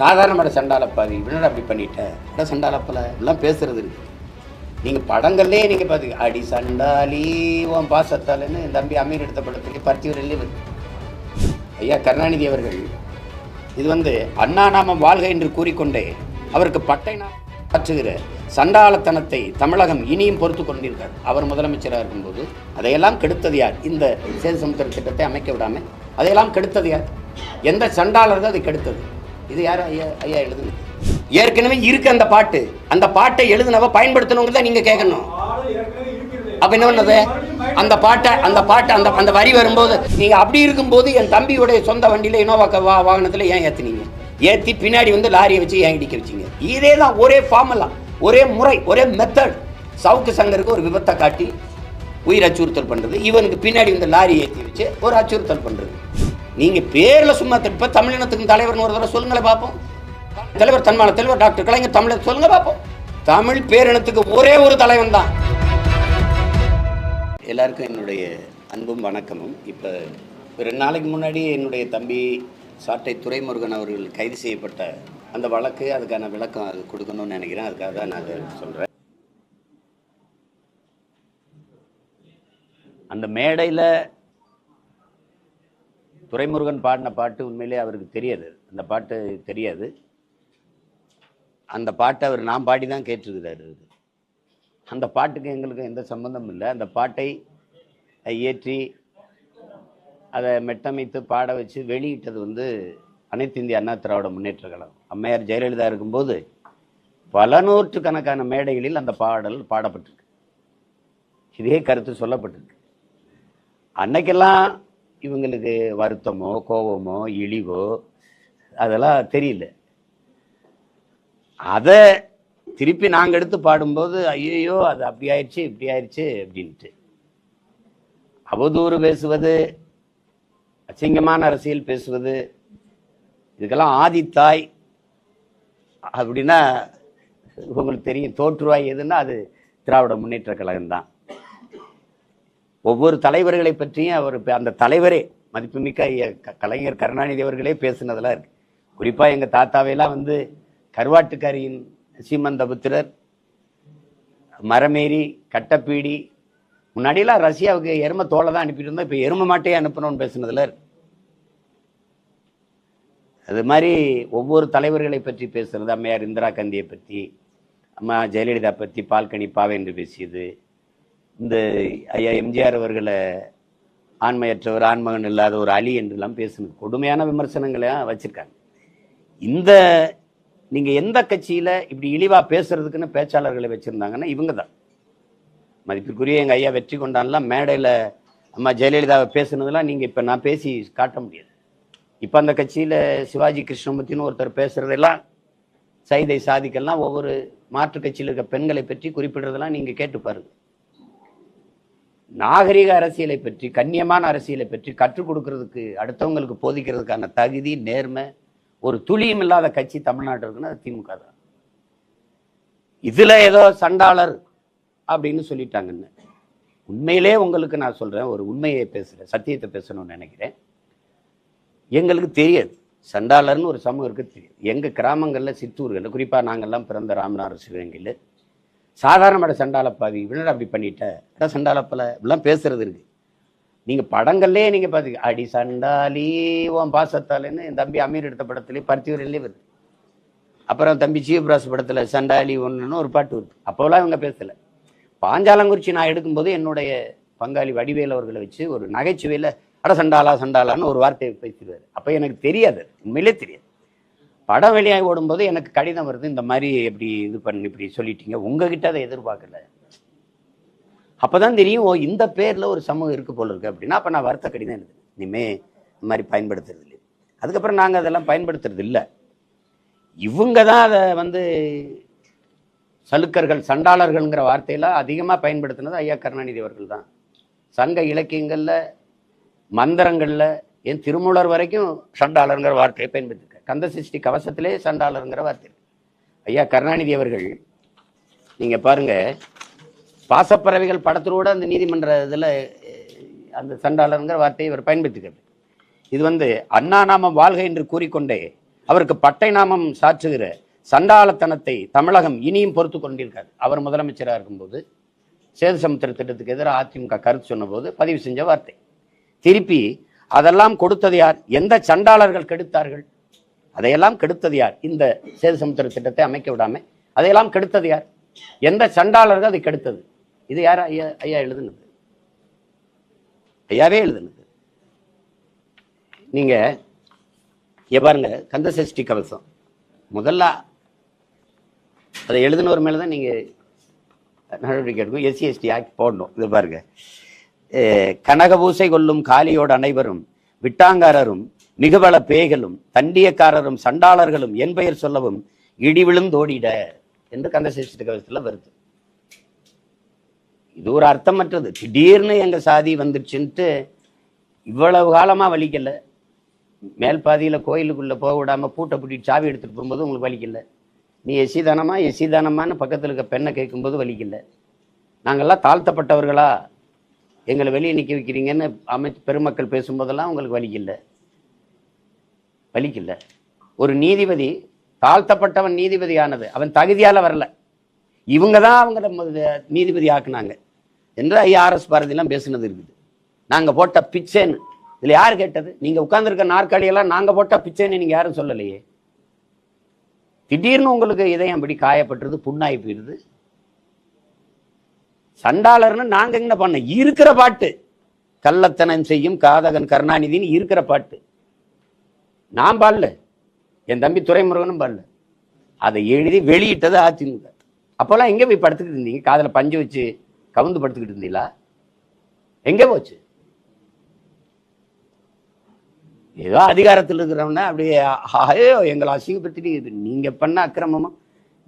சாதாரணமான சண்டாலப்பாவி இவனோட அப்படி பண்ணிட்ட. அட சண்டாலப்பல எல்லாம் பேசுறது இருக்கு. நீங்கள் படங்கள்லேயே நீங்கள் பார்த்து அடி சண்டாலி உன் பாசத்தாலன்னு என் தம்பி அமீர் எடுத்த படத்துலேயே பருத்திவரிலே வருது ஐயா கருணாநிதி அவர்கள் இது வந்து அண்ணா நாமம் வாழ்க என்று கூறிக்கொண்டே அவருக்கு பட்டை நாம் ஆற்றுகிற சண்டாளத்தனத்தை தமிழகம் இனியும் பொறுத்து கொண்டிருக்கார். அவர் முதலமைச்சராக இருக்கும்போது அதையெல்லாம் கெடுத்தது யார்? இந்த சேது சமுத்திர திட்டத்தை அமைக்க விடாமல் அதையெல்லாம் கெடுத்தது யார்? எந்த சண்டாளர்கள் அதை கெடுத்தது? இது யார் ஐயா ஐயா எழுதுங்க ஏற்கனவே இருக்கு அந்த பாட்டு. அந்த பாட்டை எழுதுனவ பயன்படுத்தணுங்கிறத தான் நீங்க கேட்கணும் அப்ப என்ன பண்ணது அந்த பாட்டை அந்த பாட்டை அந்த அந்த வரி வரும்போது நீங்க அப்படி இருக்கும்போது என் தம்பியுடைய சொந்த வண்டியில இனோவா க- வா வாகனத்துல ஏன் ஏத்துனீங்க? ஏத்தி பின்னாடி வந்து லாரியை வச்சு ஏன் இடிக்க வச்சீங்க? இதே தான் ஒரே ஃபார்முலா ஒரே முறை ஒரே மெத்தட் சவுக்கு சங்கருக்கு ஒரு விபத்தை காட்டி உயிர் அச்சுறுத்தல் பண்ணுறது இவனுக்கு பின்னாடி வந்து லாரி ஏற்றி வச்சு ஒரு அச்சுறுத்தல் பண்ணுறது நீங்க பேர்ல சும்மா இப்ப தமிழினத்துக்கு தலைவர்னு ஒரு தடவை சொல்லுங்களேன் பார்ப்போம் தலைவர் தன்மான தலைவர் டாக்டர் கலைஞர் தமிழர் சொல்லுங்க பார்ப்போம் தமிழ் பேரினத்துக்கு ஒரே ஒரு தலைவன் தான். எல்லாருக்கும் என்னுடைய அன்பும் வணக்கமும். இப்போ ரெண்டு நாளைக்கு முன்னாடி என்னுடைய தம்பி சாட்டை துரைமுருகன் அவர்கள் கைது செய்யப்பட்ட அந்த வழக்கு அதுக்கான விளக்கம் அது கொடுக்கணும்னு நினைக்கிறேன். அதுக்காக தான் நான் அதை சொல்கிறேன் அந்த மேடையில் துரைமுருகன் பாடின பாட்டு உண்மையிலே அவருக்கு தெரியாது. அந்த பாட்டு தெரியாது. அந்த பாட்டை அவர் நான் பாடி தான் கேட்டிருக்கிறாரு அந்த பாட்டுக்கு எங்களுக்கு எந்த சம்பந்தமும் இல்லை. அந்த பாட்டை இயற்றி அதை மெட்டமைத்து பாட வச்சு வெளியிட்டது வந்து அனைத்து இந்திய அண்ணா திராவிட முன்னேற்ற கழகம். அம்மையார் ஜெயலலிதா இருக்கும்போது பல நூற்றுக்கணக்கான மேடைகளில் அந்த பாடல் பாடப்பட்டிருக்கு. இதே கருத்து சொல்லப்பட்டிருக்கு. அன்னைக்கெல்லாம் இவங்களுக்கு வருத்தமோ கோபமோ இழிவோ அதெல்லாம் தெரியல. அதை திருப்பி நாங்கள் எடுத்து பாடும்போது ஐயோ அது அப்படி ஆயிடுச்சு இப்படி ஆயிடுச்சு அப்படின்ட்டு. அவதூறு பேசுவது அசிங்கமான அரசியல் பேசுவது இதுக்கெல்லாம் ஆதித்தாய் அப்படின்னா உங்களுக்கு தெரியும் தோற்றுவாய் எதுன்னா அது திராவிட முன்னேற்ற கழகம் தான் ஒவ்வொரு தலைவர்களை பற்றியும் அவர் அந்த தலைவரே மதிப்புமிக்க ஐயா கலைஞர் கருணாநிதி அவர்களே பேசுனதெல்லாம் இருக்கு. குறிப்பாக எங்கள் தாத்தாவையெல்லாம் வந்து கருவாட்டுக்காரியின் சீமந்தபுத்திரர் மரமேறி கட்டப்பீடி முன்னாடியெல்லாம் ரஷ்யாவுக்கு எரும தோலை தான் அனுப்பிட்டு இருந்தோம் இப்போ எரும மாட்டையே அனுப்பணும்னு பேசுனதுல அது மாதிரி ஒவ்வொரு தலைவர்களை பற்றி பேசுறது அம்மையார் இந்திரா காந்தியை பற்றி அம்மா ஜெயலலிதா பற்றி பால்கனி பாவை என்று பேசியது இந்த ஐயா எம்ஜிஆர் அவர்களை ஆண்மையற்றவர் ஆண்மகன் இல்லாத ஒரு அலி என்றெல்லாம் பேசுனது. கொடுமையான விமர்சனங்களை வச்சுருக்காங்க. இந்த நீங்கள் எந்த கட்சியில் இப்படி இழிவாக பேசுறதுக்குன்னு பேச்சாளர்களை வச்சுருந்தாங்கன்னா இவங்க தான் மதிப்பிற்குரிய எங்கள் ஐயா வெற்றி கொண்டான்லாம் மேடையில் அம்மா ஜெயலலிதாவை பேசுனதெல்லாம் நீங்கள் இப்போ நான் பேசி காட்ட முடியாது. இப்போ அந்த கட்சியில் சிவாஜி கிருஷ்ணமூர்த்தின்னு ஒருத்தர் பேசுகிறதெல்லாம் சைதை சாதிக்கெல்லாம் ஒவ்வொரு மாற்று கட்சியில் இருக்க பெண்களை பற்றி குறிப்பிடுறதெல்லாம் நீங்கள் கேட்டு பாருங்கள் நாகரிக அரசியலை பற்றி கண்ணியமான அரசியலை பற்றி கற்றுக் கொடுக்கறதுக்கு அடுத்தவங்களுக்கு போதிக்கிறதுக்கான தகுதி நேர்மை ஒரு துளியும் இல்லாத கட்சி தமிழ்நாட்டில் இருக்குன்னா அது திமுக தான். இதில் ஏதோ சண்டாளர் அப்படின்னு சொல்லிட்டாங்கன்னு. உண்மையிலே உங்களுக்கு நான் சொல்கிறேன் ஒரு உண்மையை பேசுகிறேன் சத்தியத்தை பேசணும்னு நினைக்கிறேன். எங்களுக்கு தெரியாது. சண்டாளர்னு ஒரு சமூகம் இருக்குது தெரியும் எங்கள் கிராமங்களில் சித்தூர்கள்ல குறிப்பாக நாங்கெல்லாம் பிறந்த ராமநாதர் சிவகங்கையில் சாதாரணமான சண்டாளப்பாவி இவனடா அப்படி பண்ணிட்ட? அட சண்டாளப்பல? இப்படிலாம் பேசுறது இருக்கு. நீங்க படங்கள்லேயே நீங்க பாத்தீங்க அடி சண்டாலி உன் பாசத்தாலேன்னு என் தம்பி அமீர் எடுத்த படத்துலேயே பருத்திவரிலே வருது. அப்புறம் தம்பி ஜீவபிராஸ் படத்துல சண்டாலி ஒன்றுன்னு ஒரு பாட்டு வருது. அப்போலாம் இவங்க பேசல. பாஞ்சாலங்குறிச்சி நான் எடுக்கும்போது என்னுடைய பங்காளி வடிவேல் அவர்களை வச்சு ஒரு நகைச்சுவையில் அட சண்டாலா சண்டாலான்னு ஒரு வார்த்தையை பேசிடுவார். அப்போ எனக்கு தெரியாது உண்மையிலே தெரியாது. படம் வெளியாகி ஓடும்போது எனக்கு கடிதம் வருது இந்த மாதிரி எப்படி இது பண்ணி இப்படி சொல்லிட்டீங்க. உங்ககிட்ட அதை எதிர்பார்க்கல. அப்போதான் தெரியும் ஓ இந்த பேரில் ஒரு சமூகம் இருக்கு போல இருக்கு அப்படின்னா அப்போ நான் வருத்த கடிதம் எழுது இனிமே இந்த மாதிரி பயன்படுத்துறது இல்லை. அதுக்கப்புறம் நாங்கள் அதெல்லாம் பயன்படுத்துறது இல்லை. இவங்க தான் அதை வந்து சலுக்கர்கள் சண்டாளர்கள்ங்கிற வார்த்தையெல்லாம் அதிகமாக பயன்படுத்தினது ஐயா கருணாநிதி அவர்கள் தான். சங்க இலக்கியங்களில் மந்திரங்களில் என் திருமூலர் வரைக்கும் சண்டாளருங்கிற வார்த்தையை பயன்படுத்திருக்க கந்த சிருஷ்டி கவசத்திலே சண்டாளருங்கிற வார்த்தை. ஐயா கருணாநிதி அவர்கள் நீங்க பாருங்க பாசப்பறவைகள் படத்தோட அந்த நீதிமன்ற இதில் அந்த சண்டாளருங்கிற வார்த்தையை இவர் பயன்படுத்துகிறது இது வந்து அண்ணா நாமம் வாழ்க என்று கூறிக்கொண்டே அவருக்கு பட்டை நாமம் சாற்றுகிற சண்டாளத்தனத்தை தமிழகம் இனியும் பொறுத்து கொண்டிருக்காது. அவர் முதலமைச்சராக இருக்கும்போது சேது சமுத்திர திட்டத்துக்கு எதிராக அதிமுக கருத்து சொன்னபோது பதிவு செஞ்ச வார்த்தை. திருப்பி அதெல்லாம் கொடுத்தது யார்? எந்த சண்டாளர்கள் கெடுத்தார்கள்? அதையெல்லாம் கெடுத்தது யார்? இந்த சேது சமுத்திர திட்டத்தை அமைக்க விடாமல் அதையெல்லாம் கெடுத்தது யார்? எந்த சண்டாளர்கள் அதை கெடுத்தது? இது யார் ஐயா ஐயா எழுதுனது? ஐயாவே எழுதுனது. நீங்க இங்க பாருங்க கந்த சஷ்டி கவசம். முதல்ல அதை எழுதினவர் மேலே தான் நீங்க நடவடிக்கை எடுக்கும் எஸ்சி எஸ்டி ஆக்ட் போடணும். இது பாருங்க. கனக கனகபூசை கொள்ளும் காலியோடு அனைவரும் விட்டாங்காரரும் மிகுவள பேய்களும் தண்டியக்காரரும் சண்டாளர்களும் என் பெயர் சொல்லவும் இடி விழுந்தோடிட என்று கந்த கவசத்துல வருது. இது ஒரு அர்த்தமற்றது. திடீர்னு எங்க சாதி வந்துடுச்சுன்ட்டு இவ்வளவு காலமா வலிக்கல. மேல் பாதியில கோயிலுக்குள்ள போக விடாம பூட்டை பூட்டிட்டு சாவி எடுத்துட்டு போகும்போது உங்களுக்கு வலிக்கல. நீ எசி எசிதானமான்னு எசி இருக்க பெண்ணை கேட்கும்போது வலிக்கல. நாங்கள்லாம் தாழ்த்தப்பட்டவர்களா? எங்களை வெளியே நிற்க வைக்கிறீங்கன்னு அமைச்சு பெருமக்கள் பேசும்போதெல்லாம் உங்களுக்கு வலிக்கல. வலிக்கல ஒரு நீதிபதி தாழ்த்தப்பட்டவன் நீதிபதியானது அவன் தகுதியால வரல. இவங்க தான் அவங்கள நீதிபதி ஆக்குனாங்க. என்று ஐஆர்எஸ் பாரதியெல்லாம் பேசுனது இருக்குது. நாங்கள் போட்ட பிச்சைன்னு. இதில் யார் கேட்டது? நீங்கள் உட்காந்துருக்க நாற்காலியெல்லாம் நாங்க போட்ட பிச்சைன்னு நீங்கள் யாரும் சொல்லலையே. திடீர்னு உங்களுக்கு இதயம் அப்படி காயப்பட்டுருது புண்ணாகி போயிடுது சண்டாளர்னு நாங்கள் என்ன பண்ண இருக்கிற பாட்டு கள்ளத்தனம் செய்யும் காதகன் கருணாநிதின்னு இருக்கிற பாட்டு. நான் பாடல. என் தம்பி துரைமுருகனும் பாடல. அதை எழுதி வெளியிட்டது அதிமுக. அப்போல்லாம் எங்கே போய் படுத்துக்கிட்டு இருந்தீங்க? காதில் பஞ்சு வச்சு கவுந்து படுத்துக்கிட்டு இருந்தீங்களா? எங்கே போச்சு? ஏதோ அதிகாரத்தில் இருக்கிறவன அப்படியே ஐயோ எங்களை அசிங்கப்படுத்திட்டு இது நீங்க பண்ண அக்கிரமமா?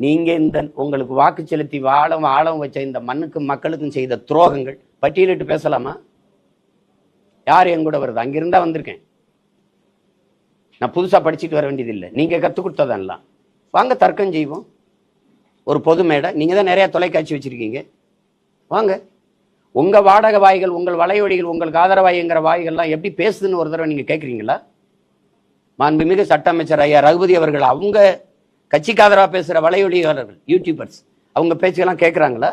நீங்கள் இந்த உங்களுக்கு வாக்கு செலுத்தி வாழம் ஆழம் வச்ச இந்த மண்ணுக்கும் மக்களுக்கும் செய்த துரோகங்கள். பட்டியலிட்டு பேசலாமா? யார் என் கூட வருது? அங்கிருந்தா வந்திருக்கேன். நான் புதுசாக படிச்சுட்டு வர வேண்டியதில்லை. நீங்கள் கற்றுக் கொடுத்ததெல்லாம். வாங்க தர்க்கம் செய்வோம். ஒரு பொது மேடை. நீங்கள் தான் நிறையா தொலைக்காட்சி வச்சுருக்கீங்க. வாங்க. உங்கள் வாடக வாய்கள் உங்கள் வலையொலிகள் உங்களுக்கு ஆதரவாய்ங்கிற வாய்கள்லாம் எப்படி பேசுதுன்னு ஒரு தடவை நீங்கள் கேட்குறீங்களா மாண்புமிகு சட்ட அமைச்சர் ஐயா ரகுபதி அவர்கள் அவங்க கட்சிக்கு ஆதரவாக பேசுகிற வலையொலியாளர்கள் யூடியூபர்ஸ் அவங்க பேச்சுக்கெல்லாம் கேட்குறாங்களா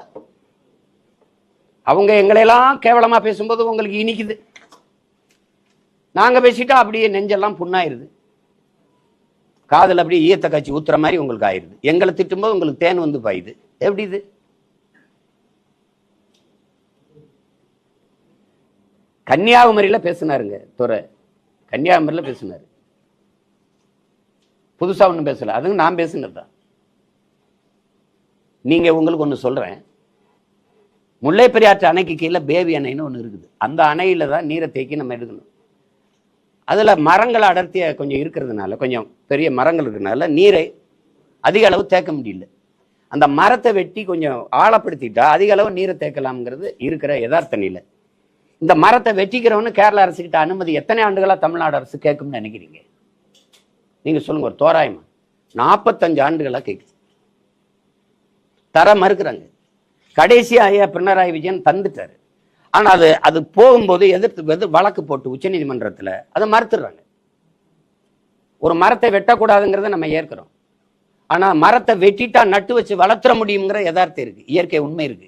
அவங்க எங்களையெல்லாம் கேவலமாக பேசும்போது உங்களுக்கு இனிக்குது. நாங்கள் பேசிட்டா அப்படியே நெஞ்செல்லாம் புண்ணாயிருது. காதல் அப்படியே ஈத்த காய்ச்சி ஊத்துற மாதிரி உங்களுக்கு ஆயிருது எங்களை திட்டும்போது உங்களுக்கு தேன் வந்து பாயுது. எப்படி இது? கன்னியாகுமரியில பேசினாருங்க துறை கன்னியாகுமரியில பேசினார். புதுசா ஒன்றும் பேசல. அதுவும் நான் பேசினது தான். நீங்க உங்களுக்கு ஒண்ணு சொல்றேன். முல்லை பெரியாற்று அணைக்கு கீழே பேபி அணைன்னு ஒன்று இருக்குது. அந்த அணையில தான் நீரை தேக்கி நம்ம எடுக்கணும். அதில் மரங்கள் அடர்த்தியாக கொஞ்சம் இருக்கிறதுனால கொஞ்சம் பெரிய மரங்கள் இருக்கிறதுனால நீரை அதிக அளவு தேக்க முடியல. அந்த மரத்தை வெட்டி கொஞ்சம் ஆழப்படுத்திட்டா அதிக அளவு நீரை தேக்கலாம்ங்கிறது இருக்கிற யதார்த்த நிலை. இந்த மரத்தை வெட்டிக்கிறவனு கேரள அரசுக்கிட்ட அனுமதி எத்தனை ஆண்டுகளாக தமிழ்நாடு அரசு கேட்கும்னு நினைக்கிறீங்க? நீங்கள் சொல்லுங்கள் ஒரு தோராயமா. நாற்பத்தஞ்சு ஆண்டுகளாக கேட்குது. தர மறுக்கிறாங்க. கடைசியாக ஐயா பினராயி விஜயன் தந்துட்டாரு. ஆனால் அது அது போகும்போது எதிர்த்து எதிர் வழக்கு போட்டு உச்சநீதிமன்றத்தில் அதை மறுத்துடுறாங்க. ஒரு மரத்தை வெட்டக்கூடாதுங்கிறத நம்ம ஏற்கிறோம். ஆனால் மரத்தை வெட்டிட்டா நட்டு வச்சு வளர்த்துற முடியுங்கிற யதார்த்தம் இருக்கு. இயற்கை உண்மை இருக்கு.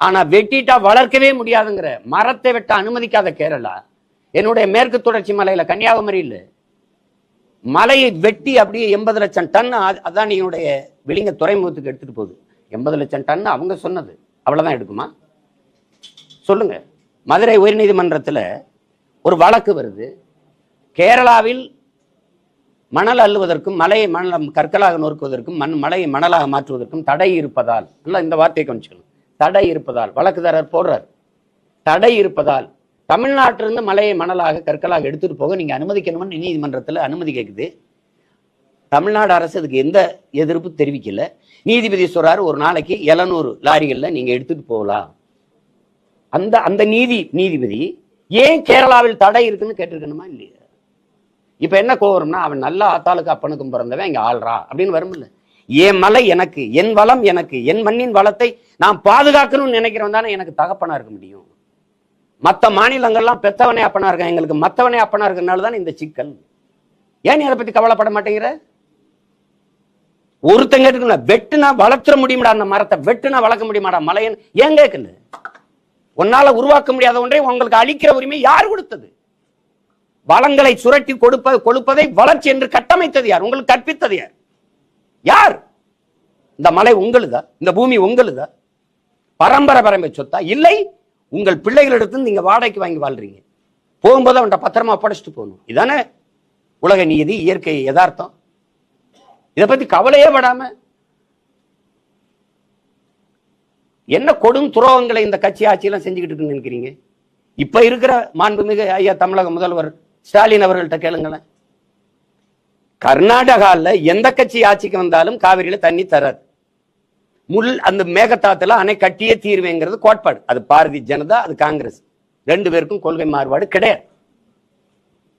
ஆனால் வெட்டிட்டா வளர்க்கவே முடியாதுங்கிற மரத்தை வெட்ட அனுமதிக்காத கேரளா என்னுடைய மேற்கு தொடர்ச்சி மலையில் கன்னியாகுமரியில் மலையை வெட்டி அப்படியே எண்பது லட்சம் டன் அ- அதானியினுடைய வெளிங்க துறைமுகத்துக்கு எடுத்துகிட்டு போகுது. எண்பது லட்சம் டன் அவங்க சொன்னது. அவ்வளோதான் எடுக்குமா? சொல்லுங்க. மதுரை உயர்நீதிமன்றத்தில் ஒரு வழக்கு வருது. கேரளாவில் மணல் அள்ளுவதற்கும் மலையை மணலம் கற்களாக நொறுக்குவதற்கும் மண் மலையை மணலாக மாற்றுவதற்கும் தடை இருப்பதால் நல்லா இந்த வார்த்தையை கொஞ்சிக்கணும் தடை இருப்பதால் வழக்குதாரர் போடுறார். தடை இருப்பதால் தமிழ்நாட்டிலிருந்து மலையை மணலாக கற்களாக எடுத்துகிட்டு போக நீங்கள் அனுமதிக்கணும்னு நீதிமன்றத்தில் அனுமதி கேட்குது தமிழ்நாடு அரசு அதுக்கு எந்த எதிர்ப்பு தெரிவிக்கல. நீதிபதி சொல்கிறார் ஒரு நாளைக்கு எழுநூறு லாரிகளில் நீங்கள் எடுத்துகிட்டு போகலாம். அந்த அந்த நீதி நீதிபதி ஏன் கேரளாவில் தடை இருக்குன்னு கேட்டிருக்கணுமா இல்லையா? இப்ப என்ன கோவரம்னா அவன் நல்ல ஆத்தாளுக்கு அப்பனுக்கும் பிறந்தவன் இங்க ஆள்றா அப்படின்னு வரும்ல. என் மலை எனக்கு என் வளம் எனக்கு என் மண்ணின் வளத்தை நான் பாதுகாக்கணும்னு நினைக்கிறவன் தானே எனக்கு தகப்பனா இருக்க முடியும். மத்த மாநிலங்கள்லாம் பெத்தவனே அப்பனா இருக்கான் எங்களுக்கு மத்தவனே அப்பனா இருக்கிறனால தான் இந்த சிக்கல். ஏன் நீ அதை பத்தி கவலைப்பட மாட்டேங்கிற? ஒருத்தங்க இருக்குல்ல வெட்டுனா வளர்த்துற முடியுமாடா அந்த மரத்தை வெட்டுனா வளர்க்க முடியுமாடா மலையன்? ஏன் கேட்கல? உன்னால உருவாக்க முடியாத ஒன்றை உங்களுக்கு அளிக்கிற உரிமை யார் கொடுத்தது? வளங்களை சுரட்டி கொடுப்ப கொடுப்பதை வளர்ச்சி என்று கட்டமைத்தது யார்? உங்களுக்கு கற்பித்தது யார்? யார்? இந்த மலை உங்களுதா? இந்த பூமி உங்களுதா? பரம்பரை பரம்பரை சொத்தா? இல்லை உங்கள் பிள்ளைகளிடத்து நீங்க வாடகைக்கு வாங்கி வாழ்றீங்க. போகும்போது அவன்கிட்ட பத்திரமா படைச்சிட்டு போகணும். இதானே உலக நீதி இயற்கை யதார்த்தம். இதை பத்தி கவலையே படாம என்ன கொடும் துரோகங்களை இந்த கட்சி ஆட்சியெல்லாம் செஞ்சுக்கிட்டு இருக்குன்னு நினைக்கிறீங்க? இப்ப இருக்கிற மாண்புமிகு ஐயா தமிழக முதல்வர் ஸ்டாலின் அவர்கள்ட்ட கேளுங்களேன். கர்நாடகால எந்த கட்சி ஆட்சிக்கு வந்தாலும் காவிரியில தண்ணி தராது. முள் அந்த மேகத்தாத்துல அணை கட்டியே தீர்வேங்கிறது கோட்பாடு. அது பாரதிய ஜனதா அது காங்கிரஸ். ரெண்டு பேருக்கும் கொள்கை மாறுபாடு கிடையாது.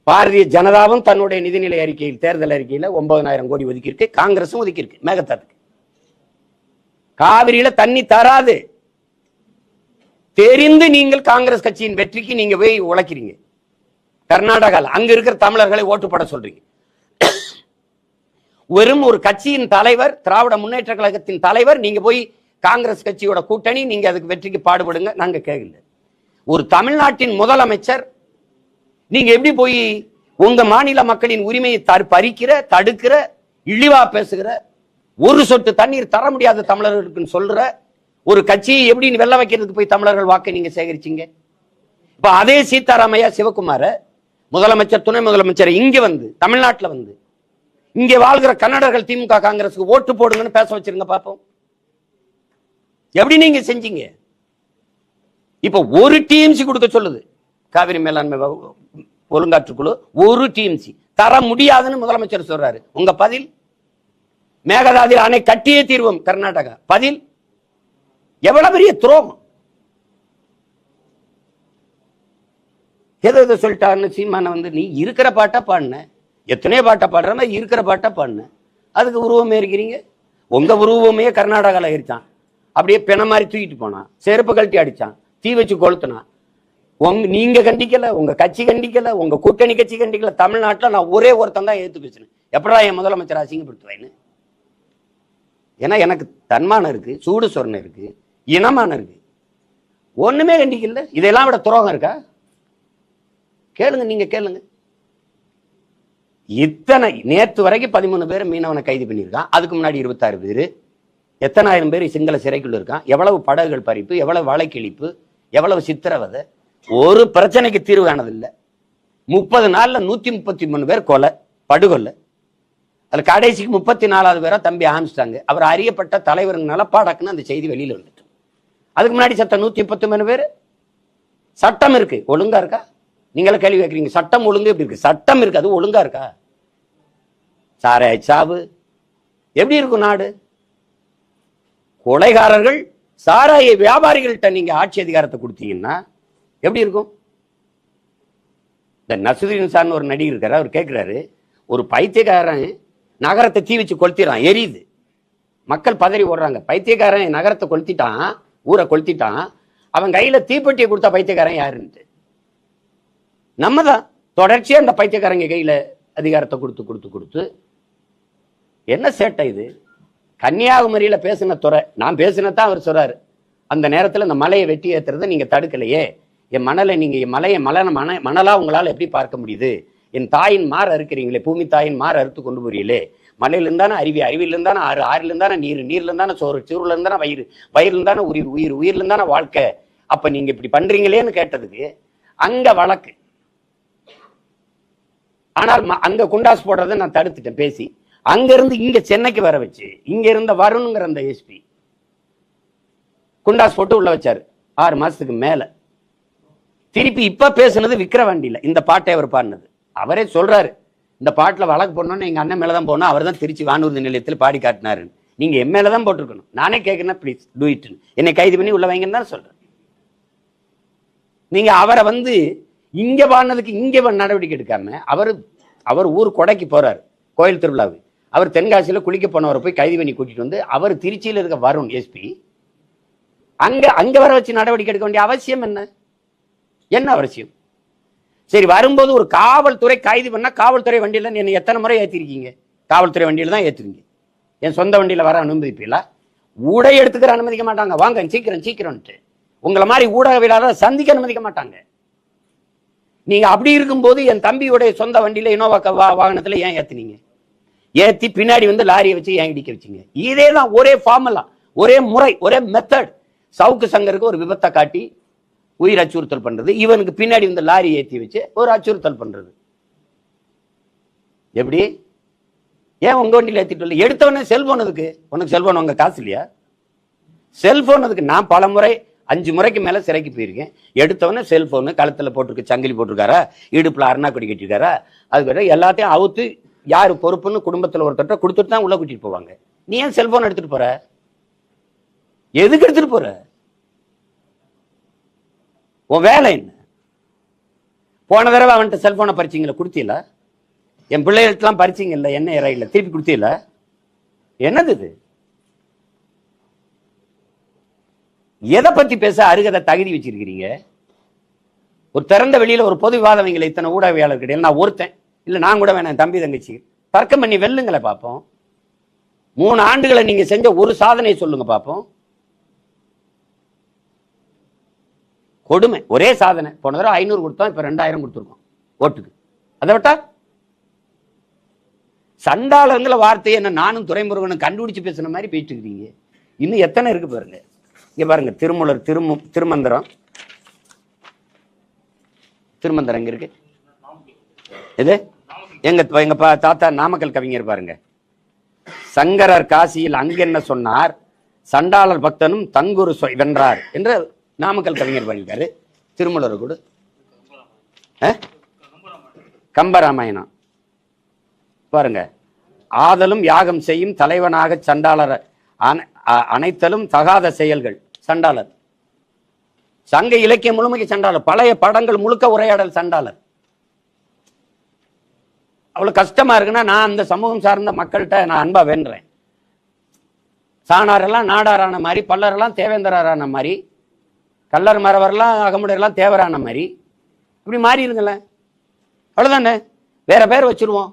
பாரதிய ஜனதாவும் தன்னுடைய நிதிநிலை அறிக்கையில் தேர்தல் அறிக்கையில் ஒன்பதனாயிரம் கோடி ஒதுக்கியிருக்கு காங்கிரஸும் ஒதுக்கியிருக்கு மேகத்தாத்துக்கு காவிரியில தண்ணி தராது. தெரிந்து நீங்கள் காங்கிரஸ் கட்சியின் வெற்றிக்கு நீங்க போய் உழைக்கிறீங்க. கர்நாடகால அங்க இருக்கிற தமிழர்களை ஓட்டு போட சொல்றீங்க. வெறும் ஒரு கட்சியின் தலைவர் திராவிட முன்னேற்ற கழகத்தின் தலைவர் நீங்க போய் காங்கிரஸ் கட்சியோட கூட்டணி நீங்க அதுக்கு வெற்றிக்கு பாடுபடுங்க நாங்க கேட்கல. ஒரு தமிழ்நாட்டின் முதலமைச்சர் நீங்க எப்படி போய் உங்க மாநில மக்களின் உரிமையை பறிக்கிற தடுக்கிற இழிவா பேசுகிற ஒரு சொட்டு தண்ணீர் தர முடியாத தமிழர்களுக்குன்னு சொல்ற ஒரு கட்சியை எப்படி வெள்ள வைக்கிறதுக்கு போய் தமிழர்கள் வாக்கை நீங்க சேகரிச்சீங்க? இப்ப அதே சீதாராமையா சிவகுமார முதலமைச்சர் துணை முதலமைச்சர் இங்க வந்து தமிழ்நாட்டில் வந்து இங்க வாழ்கிற கன்னடர்கள் திமுக காங்கிரஸுக்கு ஓட்டு போடுங்கன்னு பேச வச்சிருங்க பார்ப்போம் எப்படி நீங்க செஞ்சீங்க? இப்ப ஒரு டிஎம்சி கொடுக்க சொல்லுது. காவிரி மேலாண்மை ஒழுங்காற்றுக்குழு ஒரு டிஎம்சி தர முடியாதுன்னு முதலமைச்சர் சொல்றாரு. உங்க பதில்? மேகதாதில் அணை கட்டியே தீர்வோம் கர்நாடகா. பதில் எவ்வளவு பெரிய துரோகம்? ஏதோ இதை சொல்லிட்டாருன்னு சீமான வந்து நீ இருக்கிற பாட்டை பாடின. எத்தனையோ பாட்டை பாடுற மாதிரி இருக்கிற பாட்டை பாடின. அதுக்கு உருவமே இருக்கிறீங்க. உங்க உருவமே கர்நாடகாவில் இருக்கான் அப்படியே பிண மாதிரி தூக்கிட்டு போனான். செருப்பு கழட்டி அடிச்சான். தீ வச்சு கொளுத்துனான். உங்க நீங்க கண்டிக்கல உங்க கட்சி கண்டிக்கல உங்க கூட்டணி கட்சி கண்டிக்கல. தமிழ்நாட்டில் நான் ஒரே ஒருத்தன் தான் எடுத்து பேசினேன். எப்படா என் முதலமைச்சர் அசிங்கப்படுத்துவேன்னு? ஏன்னா எனக்கு தன்மானம் இருக்கு சூடு சொரணை இருக்கு இனமானம் இருக்கு. ஒண்ணுமே கண்டிக்கல இதெல்லாம் விட துரோகம் இருக்கா? கேளுங்க நீங்க கேளுங்க. இத்தனை நேற்று வரைக்கும் பதிமூணு பேர் மீனவனை கைது பண்ணியிருக்கான். அதுக்கு முன்னாடி இருபத்தாறு பேர். எத்தனாயிரம் பேர் சிங்கள சிறைக்குள்ள இருக்கான். எவ்வளவு படகுகள் பறிப்பு எவ்வளவு வலைக்கிழிப்பு எவ்வளவு சித்திரவதை. ஒரு பிரச்சனைக்கு தீர்வு காணதில்லை. முப்பது நாளில் நூற்றி முப்பத்தி மூணு பேர் கொலை படுகொலை. அதில் கடைசிக்கு முப்பத்தி நாலாவது பேராக தம்பி ஆரம்பிச்சிட்டாங்க அவர் அறியப்பட்ட தலைவருங்கனால பாடக்குன்னு அந்த செய்தி வெளியில் வந்துட்டு. அதுக்கு முன்னாடி சத்த நூற்றி முப்பத்தி மூணு பேர். சட்டம் இருக்கு. ஒழுங்கா இருக்கா? நீங்களே கேள்வி கேட்குறீங்க. சட்டம் ஒழுங்கு எப்படி இருக்கு? சட்டம் இருக்கு. அது ஒழுங்கா இருக்கா? சாராய சாவு. எப்படி இருக்கும் நாடு? கொலைகாரர்கள் சாராய வியாபாரிகள்கிட்ட நீங்க ஆட்சி அதிகாரத்தை கொடுத்தீங்கன்னா எப்படி இருக்கும்? இந்த நசுதீன் சார்னு ஒரு நடிகர் இருக்கார். அவர் கேட்கிறாரு ஒரு பைத்தியக்காரன் நகரத்தை தீ வச்சு கொளுத்திடுறான். எரியுது. மக்கள் பதறி ஓடுறாங்க. பைத்தியக்காரன் நகரத்தை கொளுத்திட்டான். ஊரை கொளுத்திட்டான். அவன் கையில தீப்பெட்டியை கொடுத்த பைத்தியக்காரன் யாருன்ட்டு. நம்ம தான் தொடர்ச்சியாக அந்த பைத்தியக்காரங்க கையில அதிகாரத்தை கொடுத்து கொடுத்து கொடுத்து. என்ன சேட்டை இது? கன்னியாகுமரியில பேசின துறை. நான் பேசினதான் அவர் சொல்றாரு. அந்த நேரத்தில் இந்த மலையை வெட்டி ஏற்றுறதை நீங்க தடுக்கலையே. என் மணலை நீங்க என் மலையை மலன மண மணலா உங்களால எப்படி பார்க்க முடியுது? என் தாயின் மாறு அறுக்கிறீங்களே பூமி தாயின் மாறு அறுத்து கொண்டு போறீங்களே மலையிலிருந்தானே அருவி அருவியிலிருந்தானே ஆறு ஆறிலிருந்தானே நீர் நீர்லிருந்தானே சோறு சோறுல இருந்தானே வயிறு வயிறுலிருந்தானே உயிர் உயிர் உயிர்லிருந்தானே வாழ்க்கை. அப்போ நீங்க இப்படி பண்றீங்களேன்னு கேட்டதுக்கு அங்க வழக்கு. ஆனால் ம- அங்க குண்டாஸ் போடுறதை நான் தடுத்துட்டேன் பேசி. அங்க இருந்து இங்க சென்னைக்கு வர வச்சு இங்க இருந்த வருணுங்கிற அந்த எஸ்பி குண்டாஸ் போட்டு உள்ள வச்சாரு ஆறு மாசத்துக்கு மேல. திருப்பி இப்ப பேசுனது விக்கிரவாண்டியில இந்த பாட்டை அவர் பாடினது. அவரே சொல்றாரு இந்த பாட்டுல வழக்கு போடணும்னு எங்க அண்ணன் மேலதான் போனோம் அவர் தான் திருச்சி வானூர்தி நிலையத்தில் பாடி காட்டினாரு. நீங்க என் மேலதான் போட்டிருக்கணும். நானே கேட்குறேன்னா ப்ளீஸ் டூ இட்னு என்னை கைது பண்ணி உள்ள வைங்கன்னு தான் சொல்கிறேன் நீங்க அவரை வந்து இங்க பாடினதுக்கு இங்க நடவடிக்கை எடுக்காம அவர் அவர் ஊர் கொடைக்கு போறாரு கோயில் திருவிழாவு அவர் தென்காசியில குளிக்க போனவரை போய் கைது பண்ணி கூட்டிட்டு வந்து அவர் திருச்சியில இருக்க வருண் எஸ்பி அங்க அங்க வர வச்சு நடவடிக்கை எடுக்க வேண்டிய அவசியம் என்ன? என்ன அவசியம்? சரி வரும்போது ஒரு காவல்துறை கைது பண்ணா காவல்துறை வண்டியில நீ என்னை எத்தனை முறை ஏற்றிருக்கீங்க காவல்துறை வண்டியில தான் ஏத்துறீங்க என் சொந்த வண்டியில வர அனுமதிப்பீங்களா ஊடை எடுத்துக்கிற அனுமதிக்க மாட்டாங்க. வாங்க சீக்கிரம் சீக்கிரம்ட்டு உங்களை மாதிரி ஊடகவியலாளர் சந்திக்க அனுமதிக்க மாட்டாங்க. நீங்க அப்படி இருக்கும்போது என் தம்பியுடைய சொந்த வண்டியில இனோவா க- வா- வாகனத்துல ஏன் ஏத்துனீங்க? ஏத்தி பின்னாடி வந்து லாரியை வச்சு ஏன் இடிக்க வச்சீங்க? இதே தான் ஒரே ஃபார்முலா ஒரே முறை ஒரே மெத்தட் சவுக்கு சங்கருக்கு ஒரு விபத்தை காட்டி உயிர் அச்சுறுத்தல் பண்றது. இவனுக்கு பின்னாடி வந்து லாரி ஏற்றி வச்சு ஒரு அச்சுறுத்தல் பண்றது. எப்படி? ஏன் உங்க வண்டியில் ஏற்றிட்டு வரல? எடுத்தவனே செல்போன் அதுக்கு. உனக்கு செல்போன் உங்க காசு இல்லையா? செல்போன் அதுக்கு நான் பல முறை அஞ்சு முறைக்கு மேலே சிறைக்கு போயிருக்கேன். எடுத்தவொடனே செல்போனு கழுத்தில் போட்டிருக்கு சங்கிலி போட்டிருக்காரா? இடுப்பில் அருணாக்குடி கட்டியிருக்காரா? கட்டிருக்காரா அதுக்கப்புறம் எல்லாத்தையும் அவுத்து யார் பொறுப்புன்னு குடும்பத்தில் ஒருத்தட்ட கொடுத்துட்டு தான் உள்ளே கூட்டிகிட்டு போவாங்க. நீ ஏன் செல்போன் எடுத்துகிட்டு போகிற எதுக்கு எடுத்துகிட்டு போகிற உன் வேலை என்ன? போன தடவை அவன்கிட்ட செல்போனை பறிச்சிங்கள? கொடுத்தீல? என் பிள்ளைகளுக்கெல்லாம் பறிச்சிங்கல்ல என்ன இறையில திருப்பி கொடுத்தீல? என்னது இது? எதை பத்தி பேச அருகதை தகுதி வச்சிருக்கிறீங்க? ஒரு திறந்த வெளியில ஒரு பொது விவாதம் இத்தனை ஊடகவியாளர் கிடையாது நான் ஒருத்தன். இல்ல நான் கூட வேணாம் தம்பி தங்கச்சி. தர்க்கம் பண்ணி வெல்லுங்களை பார்ப்போம் மூணு ஆண்டுகளை நீங்க செஞ்ச ஒரு சாதனையை சொல்லுங்க பார்ப்போம் கொடுமை. ஒரே சாதனை. போன தடவை ஐநூறு கொடுத்தோம் இப்ப ரெண்டாயிரம் கொடுத்துருக்கோம். ஓட்டுக்கு. அதை விட்டா? சண்டாளங்கிற வார்த்தையை என்ன நானும் துறைமுருகனும் கண்டுபிடிச்சு பேசுன மாதிரி பேசிட்டு இருக்கிறீங்க. இன்னும் எத்தனை இருக்கு பாருங்க. இங்க பாருங்க திருமூலர் திருமு திருமந்திரம். திருமந்திரம் இங்க இருக்கு? இது எங்க எங்க பா- தாத்தா நாமக்கல் கவிஞர் பாருங்க. சங்கரர் காசியில் அங்கென்ன சொன்னார்? சண்டாளர் பக்தனும் தங்குரு வென்றார். என்று நாமக்கல் கவிஞர் பண்ணியிருக்காரு. திருமலர் கூட. கம்பராமாயணம். பாருங்க. ஆதலும் யாகம் செய்யும் தலைவனாக சண்டாளர் அ- அனைத்தலும் தகாத செயல்கள். சண்டாளர். சங்க இலக்கியம் முழுமைக்கு சண்டாளர். பழைய படங்கள் முழுக்க உரையாடல் சண்டாளர். அவ்வளவு கஷ்டமா இருக்குன்னா நான் அந்த சமூகம் சார்ந்த மக்கள்கிட்ட நான் அன்பா வேண்டுறேன். சாணாரெல்லாம் நாடாரான மாதிரி பல்லரெல்லாம் தேவேந்திரரான மாதிரி கல்லர் மரவரெல்லாம் அகமுடையெல்லாம் தேவரான மாதிரி. இப்படி மாறிடுங்களேன் அவ்வளோதானே வேற பேர் வச்சிருவோம்.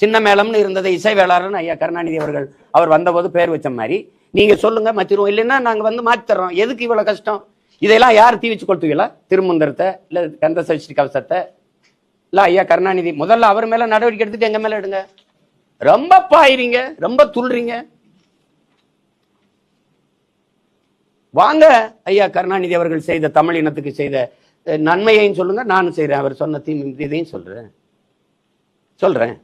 சின்ன மேளம்னு இருந்தது இசை வேளாளர்னு ஐயா கருணாநிதி அவர்கள் அவர் வந்தபோது பேர் வச்ச மாதிரி. நீங்கள் சொல்லுங்கள் மாற்றிடுவோம் இல்லைன்னா நாங்கள் வந்து மாத்தி தர்றோம். எதுக்கு இவ்வளோ கஷ்டம்? இதெல்லாம் யார் தீ வச்சு கொளுத்துவீங்களா? திருமந்திரத்தை இல்லை கந்த சஷ்டி கவசத்தை இல்லை ஐயா கருணாநிதி. முதல்ல அவர் மேலே நடவடிக்கை எடுத்துட்டு எங்கள் மேலே எடுங்க. ரொம்ப பாயிறீங்க ரொம்ப துள்றீங்க. வாங்க ஐயா கருணாநிதி அவர்கள் செய்த தமிழ் இனத்துக்கு செய்த நன்மையையும் சொல்லுங்க நானும் செய்கிறேன் அவர் சொன்ன தீ இதையும் சொல்றேன். சொல்றேன்.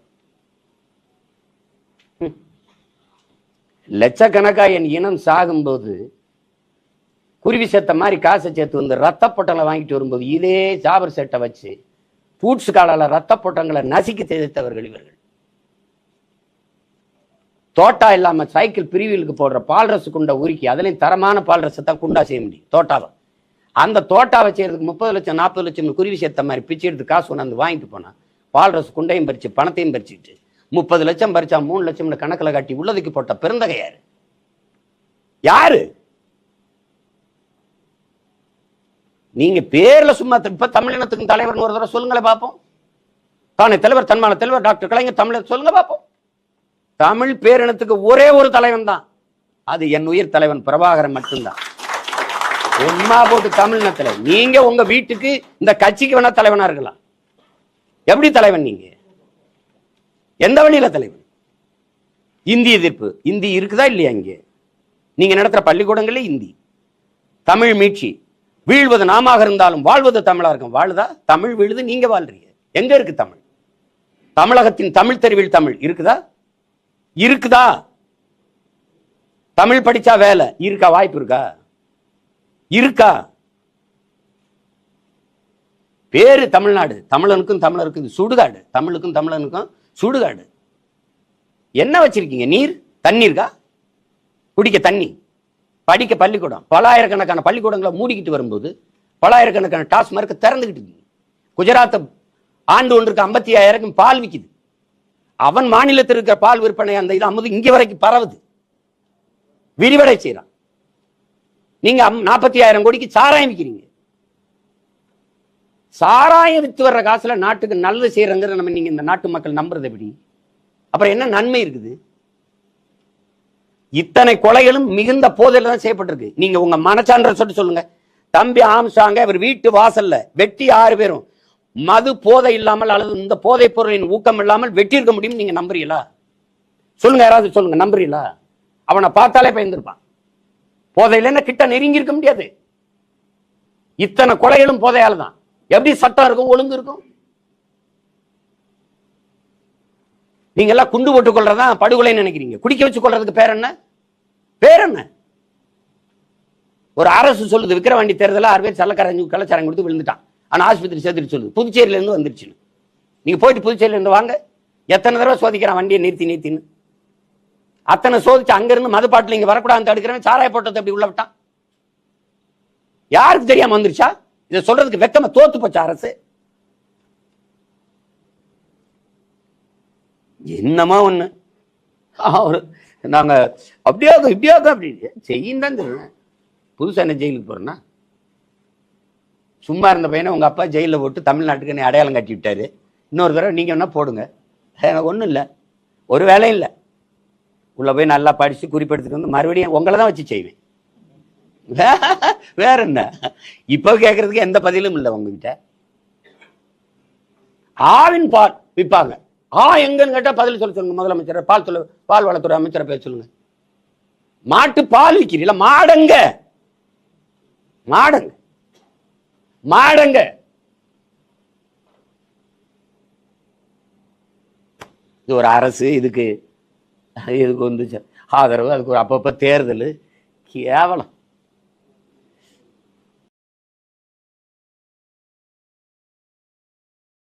லட்சக்கணக்காக என் இனம் சாகும்போது குருவி செத்த மாதிரி காசை சேர்த்து வந்து ரத்த பொட்டலை வாங்கிட்டு வரும்போது இதே ஜாபர் செட்டை வச்சு பூட்ஸ் காலால ரத்த பொட்டங்களை நசுக்கி தெரிவித்தவர்கள் இவர்கள். தோட்டா இல்லாம சைக்கிள் பிரிவிலுக்கு போடுற பால் ரசு குண்டை உருக்கி அதுலயும் தரமான பால் ரசத்தை குண்டா செய்ய முடியும் தோட்டாவை. அந்த தோட்டாவை செய்யறதுக்கு முப்பது லட்சம் நாற்பது லட்சம் குருவி சேர்த்த மாதிரி பிச்சை எடுத்து காசு கொண்டாந்து வாங்கிட்டு போனா பால் ரசு குண்டையும் பறிச்சு பணத்தையும் பறிச்சுட்டு முப்பது லட்சம் பறிச்சா மூணு லட்சம்னு கணக்குல காட்டி உள்ளதுக்கு போட்ட பெருந்தகை யாரு? யாரு? நீங்க பேர்ல சும்மா இப்ப தமிழினத்துக்கும் தலைவர் ஒரு தடவை சொல்லுங்களேன் பார்ப்போம் தானே தலைவர் தன்மான தலைவர் டாக்டர் கலைஞர் தமிழர் சொல்லுங்க பார்ப்போம் தமிழ் பேரினத்துக்கு ஒரே ஒரு தலைவன் தான் அது என் உயிர் தலைவன் பிரபாகரன் மட்டும்தான். உண்மா போட்டு தமிழினத்துல நீங்க உங்க வீட்டுக்கு இந்த கட்சிக்கு வேணா தலைவனா இருக்கலாம். எப்படி தலைவன் நீங்க? எந்த வழியில தலைவன்? இந்தி எதிர்ப்பு. இந்தி இருக்குதா இல்லையா இங்க? நீங்க நடத்துற பள்ளிக்கூடங்களே இந்தி. தமிழ் மீட்சி. வீழ்வது நாமாக இருந்தாலும் வாழ்வது தமிழா இருக்கும். வாழுதா? தமிழ் வீழுது நீங்க வாழ்றீங்க. எங்க இருக்கு தமிழ்? தமிழகத்தின் தமிழ் தெருவில் தமிழ் இருக்குதா? இருக்குதா? தமிழ் படிச்சா வேலை. இருக்கா? வாய்ப்பு இருக்கா? இருக்கா? பேரு தமிழ்நாடு. தமிழனுக்கும் தமிழருக்கும் சுடுகாடு. தமிழுக்கும் தமிழனுக்கும் சுடுகாடு. என்ன வச்சிருக்கீங்க? நீர்? தண்ணீர்கா குடிக்க தண்ணி. படிக்க பள்ளிக்கூடம். பலாயிரக்கணக்கான பள்ளிக்கூடங்களை மூடிக்கிட்டு வரும்போது பலாயிரக்கணக்கான டாஸ்மார்க்கை திறந்துக்கிட்டு இருக்கு. குஜராத்தை ஆண்டு ஒன்றுக்கு ஐம்பத்தி ஐயாயிரம் பால் விக்குது. அவன் மாநிலத்தில் இருக்கிற பால் விற்பனை அந்த இது அமுது இங்க வரைக்கும் பரவுது. விரிவடை செய்யறான் நீங்க நாற்பத்தி ஆயிரம் கோடிக்கு சாராயம் விற்கிறீங்க சாராயம் வித்து வர்ற காசுல நாட்டுக்கு நல்லது செய்யறங்கிற நம்ம நீங்க இந்த நாட்டு மக்கள் நம்புறது எப்படி? அப்புறம் என்ன நன்மை இருக்குது? இத்தனை கொலைகளும் மிகுந்த போதையில தான் செய்யப்பட்டிருக்கு. நீங்க உங்க மனச்சான்ற சொல்லிட்டு சொல்லுங்க. தம்பி ஆம்சாங்க அவர் வீட்டு வாசல்ல வெட்டி ஆறு பேரும். மது போதை இல்லாமல் அல்லது இந்த போதைப் பொருளின் ஊக்கம் இல்லாமல் வெட்டியிருக்க முடியும் நீங்க நம்புறீங்களா? சொல்லுங்க யாராவது சொல்லுங்க நம்புறீங்களா? அவனை பார்த்தாலே பயந்துருப்பான். போதையில கிட்ட நெருங்கி இருக்க முடியாது. இத்தனை கொலைகளும் போதையால தான் எப்படி சட்டம் இருக்கும் ஒழுங்கு இருக்கும்? நீங்க எல்லாம் குண்டு போட்டு கொள்றதா படுகொலைன்னு நினைக்கிறீங்க. குடிக்க வச்சு கொள்றதுக்கு பேர் என்ன? பேர் என்ன? ஒரு அரசு சொல்லுது விக்கிரவாண்டி தேர்தலில் ஆறு பேர் சல்லக்கரைஞ்சு கலாச்சாரம் கொடுத்து விழுந்துட்டான். ஆனால் ஆஸ்பத்திரி சேர்த்துட்டு சொல்லுது. புதுச்சேரியிலேருந்து வந்துருச்சுன்னு. நீங்கள் போயிட்டு புதுச்சேரியில இருந்து வாங்க. எத்தனை தடவை சோதிக்கிறான் வண்டியை நிறுத்தி நிறுத்தின்னு. அத்தனை சோதிச்சு அங்கேருந்து மதுப்பாட்டில் இங்கே வரக்கூடாது தடுக்கிறவன் சாராய போட்டத்தை அப்படி உள்ள விட்டான். யாருக்கு தெரியாமல் வந்துருச்சா? இதை சொல்றதுக்கு வெக்கமாக தோத்து போச்சா அரசு. என்னமா ஒண்ணு. அவரு நாங்க அப்படியாகும் இப்படியாகும் அப்படின்னு. செய்யும் தான் தெரியும் புதுசாக என்ன ஜெயிலுக்கு போறேன்னா சும்மா இருந்த பையனை உங்கள் அப்பா ஜெயிலில் போட்டு தமிழ்நாட்டுக்கு நீ அடையாளம் கட்டி விட்டாரு. இன்னொரு தடவை நீங்கள் வேணால் போடுங்க. எனக்கு ஒன்றும் இல்லை. ஒரு வேலையும் இல்லை. உள்ளே போய் நல்லா படித்து குறிப்பெடுத்துட்டு வந்து மறுபடியும் உங்களை தான் வச்சு செய்வேன். வே- வேற என்ன? இப்போ கேட்கறதுக்கு எந்த பதிலும் இல்லை உங்ககிட்ட. ஆவின் பால் விற்பாங்க. ஆ எங்கன்னு கேட்டால் பதில் சொல்ல சொல்லுங்க. முதலமைச்சர் பால் சொல்ல பால் வளத்துறை அமைச்சரை பேச சொல்லுங்க. மாட்டு பால் விற்கிறீங்களா மாடங்க. மாடங்க. மாடங்க. இது ஒரு அரசு இதுக்கு இதுக்கு வந்து ஆதரவு அதுக்கு ஒரு அப்பப்போ தேர்தல். கேவலம்.